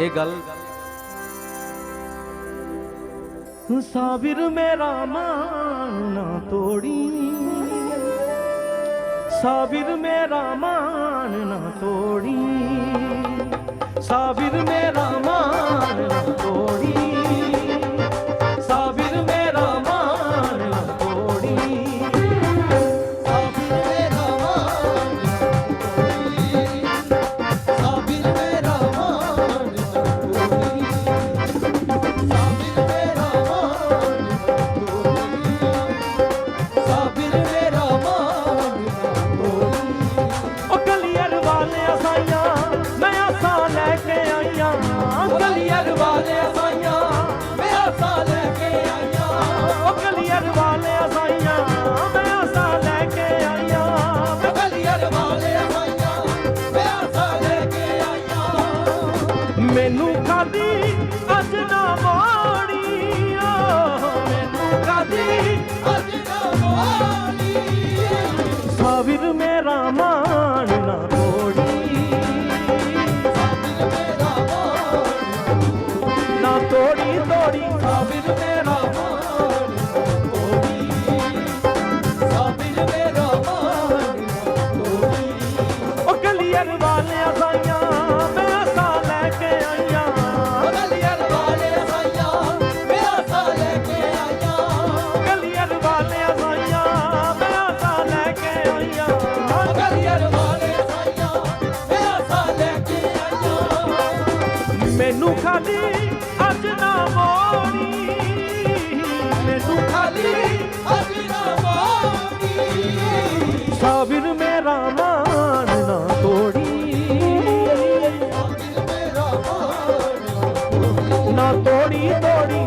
ਇਹ ਗੱਲ ਸਾਬਿਰ ਮੇਰਾ ਮਾਨ ਨਾ ਤੋੜੀ। ਸਾਬਿਰ ਮੇਰਾ ਮਾਨ ਨਾ ਤੋੜੀ। ਸਾਬਿਰ ਮੇਰਾ ਕਲੀਅਰ ਵਾਲੇ ਸਾਈਆਂ ਮੈਂ ਆਸਾਂ ਲੈ ਕੇ ਆਈਆਂ। ਉਹ ਕਲੀਅਰ ਵਾਲਿਆਂ ਸਾਈਆਂ ਮੈਂ ਆਸਾਂ ਲੈ ਕੇ ਆਈਆਂ। ਕਲੀਅਰ ਵਾਲੇ ਸਾਈਆਂ ਮੈਂ ਆਸਾਂ ਲੈ ਕੇ ਆਈਆਂ। ਮੈਨੂੰ ਖਾਦੀ ਅੱਜ ਨਾ ਮੋੜੀ ਓ ਮੈਨੂੰ ਖਾਦੀ ਅੱਜ ਨਾ ਮੋਲੀ ਸਾਵਿਰ ਤੋੜੀ ਤੋੜੀ ਸਾਬਿਰ ਮੇਰਾ ਮਾਨ। ਤੋੜੀ ਸਾਬਿਰ ਮੇਰਾ ਮਾਨ। ਤੋੜੀ ਉਹ ਕਲੀਅਰ ਵਾਲਿਆਂ ਸਾਈਆਂ ਮੈਂ ਆਸਾਂ ਲੈ ਕੇ ਆਈਆਂ। ਕਲੀਅਰ ਵਾਲੇ ਸਾਈਆਂ ਮੈਂ ਆਸਾਂ ਲੈ ਕੇ ਆਈਆਂ। ਕਲੀਅਰ ਵਾਲਿਆਂ ਸਾਈਆਂ ਮੈਂ ਆਸਾਂ ਲੈ ਕੇ ਆਈਆਂ। ਕਲੀਅਰ ਵਾਲੇ ਸਾਈਆਂ ਮੈਂ ਆਸਾਂ ਲੈ ਕੇ ਆਈਆਂ। ਮੈਨੂੰ ਖਾਲੀ తోడి తోడి